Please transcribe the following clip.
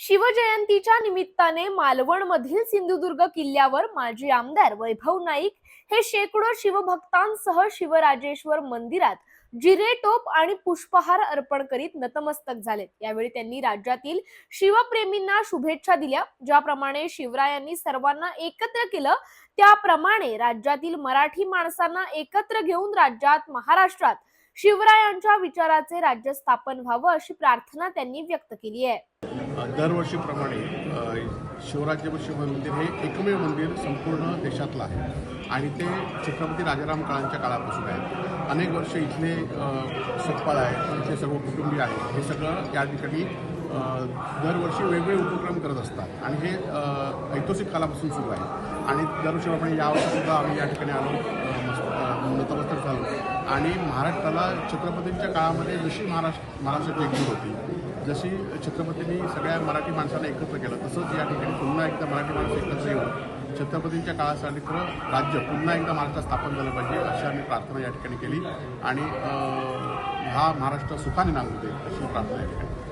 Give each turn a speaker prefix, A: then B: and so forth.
A: शिवजयंतीच्या निमित्ताने मालवणमधील सिंधुदुर्ग किल्ल्यावर माजी आमदार वैभव नाईक हे शेकडो शिवभक्तांसह शिवराजेश्वर मंदिरात जिरे टोप आणि पुष्पहार अर्पण करीत नतमस्तक झालेत यावेळी त्यांनी राज्यातील शिवप्रेमींना शुभेच्छा दिल्या. ज्याप्रमाणे शिवरायांनी सर्वांना एकत्र केलं त्याप्रमाणे राज्यातील मराठी माणसांना एकत्र घेऊन राज्यात महाराष्ट्रात शिवरायांच्या विचाराचे राज्य स्थापन व्हावं अशी प्रार्थना त्यांनी व्यक्त केली आहे.
B: दरवर्षीप्रमाणे अ, शिवराज्य शिव मंदिर हे एकमेव मंदिर संपूर्ण देशातलं आहे. आणि ते छत्रपती राजाराम काळांच्या काळापासून आहे. अनेक वर्ष इथले सतपाळ आहे इथले सर्व कुटुंबीय आहेत. हे सगळं या ठिकाणी दरवर्षी वेगवेगळे उपक्रम करत असतात. आणि हे ऐतिहासिक कालापासून सुरू आहे. आणि दरवर्षीप्रमाणे यावर्षीसुद्धा आम्ही या ठिकाणी आलो. नतमस्तक आणि महाराष्ट्राला छत्रपतींच्या काळामध्ये जशी महाराष्ट्र महाराष्ट्राची एकजूट होती जशी छत्रपतींनी सगळ्या मराठी माणसांना एकत्र केलं तसंच या ठिकाणी पुन्हा एकदा मराठी माणसं एकत्र येऊन छत्रपतींच्या काळासाठी खरं राज्य पुन्हा एकदा महाराष्ट्रात स्थापन झालं पाहिजे अशी आम्ही प्रार्थना या ठिकाणी केली. आणि हा महाराष्ट्र सुखाने नांदू दे अशी प्रार्थना या ठिकाणी